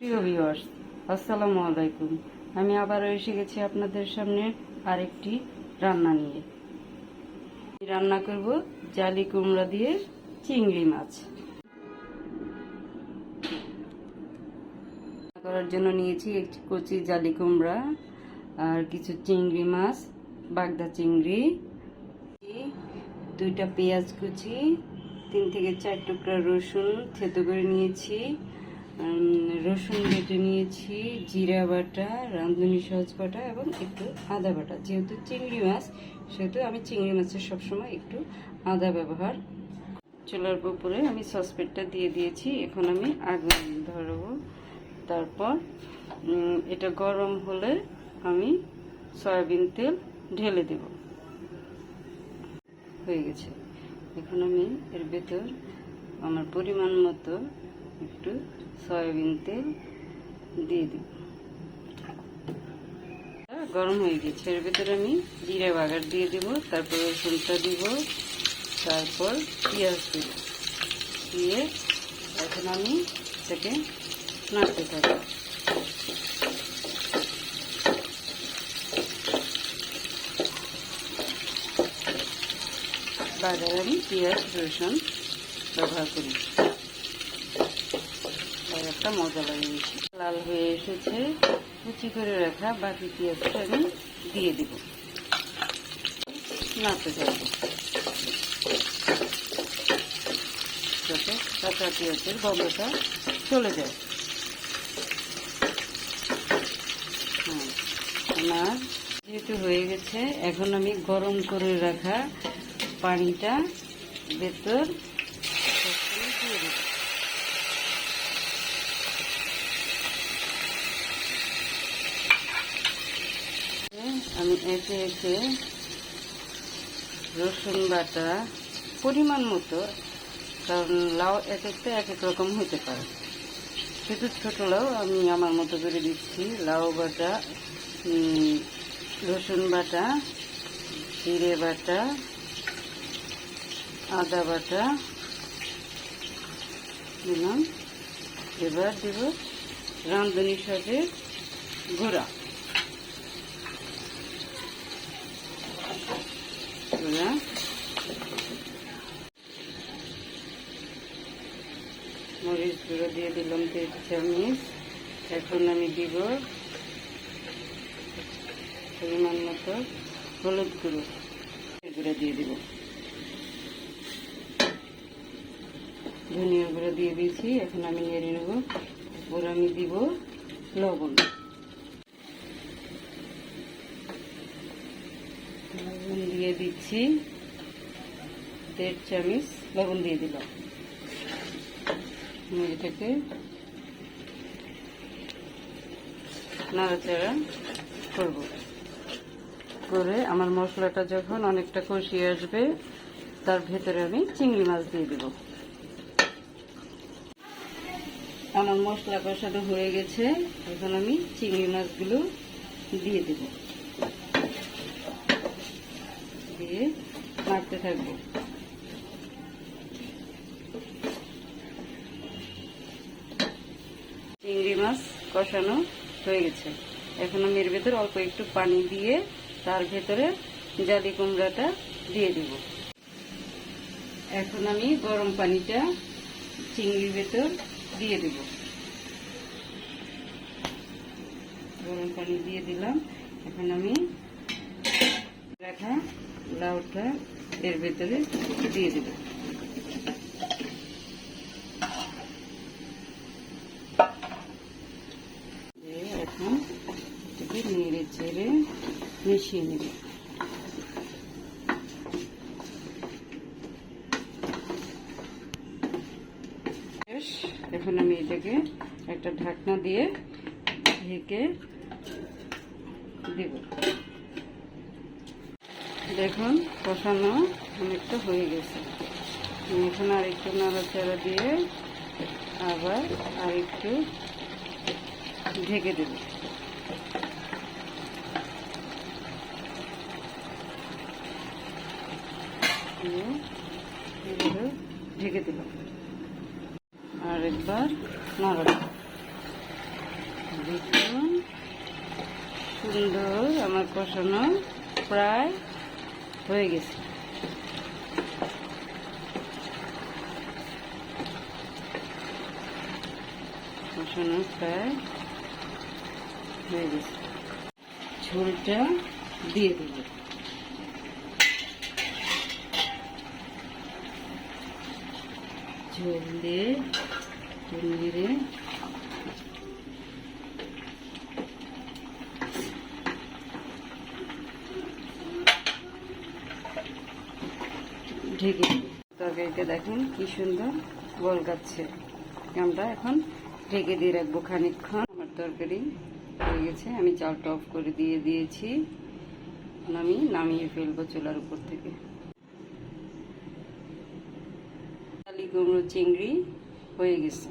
প্রিয় ভিউয়ার্স আসসালামু আলাইকুম। আমি আবারও এসে গেছি আপনাদের সামনে আরেকটি রান্না নিয়ে। রান্না করব জালি কুমড়া দিয়ে চিংড়ি মাছ। করার জন্য নিয়েছি একটি কচি জালি কুমড়া আর কিছু চিংড়ি মাছ, বাগদা চিংড়ি, দুইটা পেঁয়াজ কুচি, তিন থেকে চার টুকরা রসুন থেতো করে নিয়েছি। রসুন বেটে নিয়েছি, জিরা বাটা, রাঁধুনি সহজ বাটা এবং একটু আদা বাটা। যেহেতু চিংড়ি মাছ, সেহেতু আমি চিংড়ি মাছের সবসময় একটু আদা ব্যবহার। চুলার উপরে আমি সসপেনটা দিয়ে দিয়েছি, এখন আমি আগুন ধরবো। তারপর এটা গরম হলে আমি সয়াবিন তেল ঢেলে দেব। হয়ে গেছে। এখন আমি এর ভেতর আমার পরিমাণ মতো একটু সয়াবিন তেল দিয়ে দিব। গরম হয়ে গেছে। এর ভেতরে আমি জিরে বাগার দিয়ে দিব, তারপর রসুনটা দিব, তারপর পেঁয়াজ দিব। দিয়ে এখন আমি এটাকে নাড়তে থাকি বাজারে আমি পেঁয়াজ, রসুন ব্যবহার করি। একটা মজা লাগে বেশি। লাল হয়ে এসেছে, কুচি করে রাখা বাকি পেঁয়াজটা আমি দিয়ে দিব। নাড়তে থাকব যাতে কাঁচা পেঁয়াজের গন্ধটা চলে যায়। হ্যাঁ আমার যেহেতু হয়ে গেছে, এখন আমি গরম করে রাখা পানিটা ভেতর দিয়ে দেবো। আমি একে একে রসুন বাটা পরিমাণ মতো, কারণ লাউ এক একটা এক এক রকম হতে পারে। শুধু ছোট লাউ আমি আমার মতো করে দিচ্ছি। লাউ বাটা রসুন বাটা, জিরে বাটা, আদা বাটা, দিলাম। এবার দেব রাঁধুনি সাজে গুঁড়া। গুঁড়া মরিচ গুঁড়ো দিয়ে দিলাম দেড় চামচ এখন আমি দিব পরিমাণ মতো হলুদ গুঁড়ো। গুঁড়ো দিয়ে দিব। ধনিয়া গুঁড়ো দিয়ে দিয়েছি। এখন আমি নেড়ে নেব। এরপর আমি দিব লবণ লবণ দিয়ে দিচ্ছি, দেড় চামচ লবণ দিয়ে দিলাম। এটাকে নাড়াচাড়া করব। করে আমার মশলাটা যখন অনেকটা কষিয়ে আসবে, তার ভেতরে আমি চিংড়ি মাছ দিয়ে দেব। আমার মশলা কষানো হয়ে গেছে, এখন আমি চিংড়ি মাছগুলো দিয়ে দেব দিয়ে নাড়তে থাকব। চিংড়ি মাছ কষানো হয়ে গেছে। এখন আমি এর ভেতর অল্প একটু পানি দিয়ে তার ভেতরে জালি কুমড়াটা দিয়ে দিব। এখন আমি গরম পানিটা চিংড়ির ভেতর দিয়ে দেব। গরম পানি দিয়ে দিলাম। এখন আমি লাউটা এর ভেতরে দিয়ে দেব। এখন এটাকে নেড়ে চেড়ে মিশিয়ে নেব। এখন আমি এটাকে একটা ঢাকনা দিয়ে ঢেকে দেব। দেখুন কষানো অনেকটা হয়ে গেছে। এখন আর একটু নাড়াচাড়া দিয়ে আবার আর একটু ঢেকে দেব। ঢেকে দিলাম আর একবার নাড়া দেখুন, সুন্দর আমার কষানো প্রায় হয়ে গেছে। হয়ে গেছে। ঝোলটা দিয়ে দেবো। ঝোল দিয়ে নেড়ে ঢেকে। তরকারিটা দেখেন কি সুন্দর বল গাচ্ছে। আমরা এখন ঢেকে দিয়ে রাখব খানিকক্ষণ। আমার তরকারি হয়ে গেছে। আমি চালটা অফ করে দিয়ে দিয়েছি। আমি নামিয়ে ফেলব চুলার উপর থেকে। কালি কুমড়ো চিংড়ি হয়ে গেছে।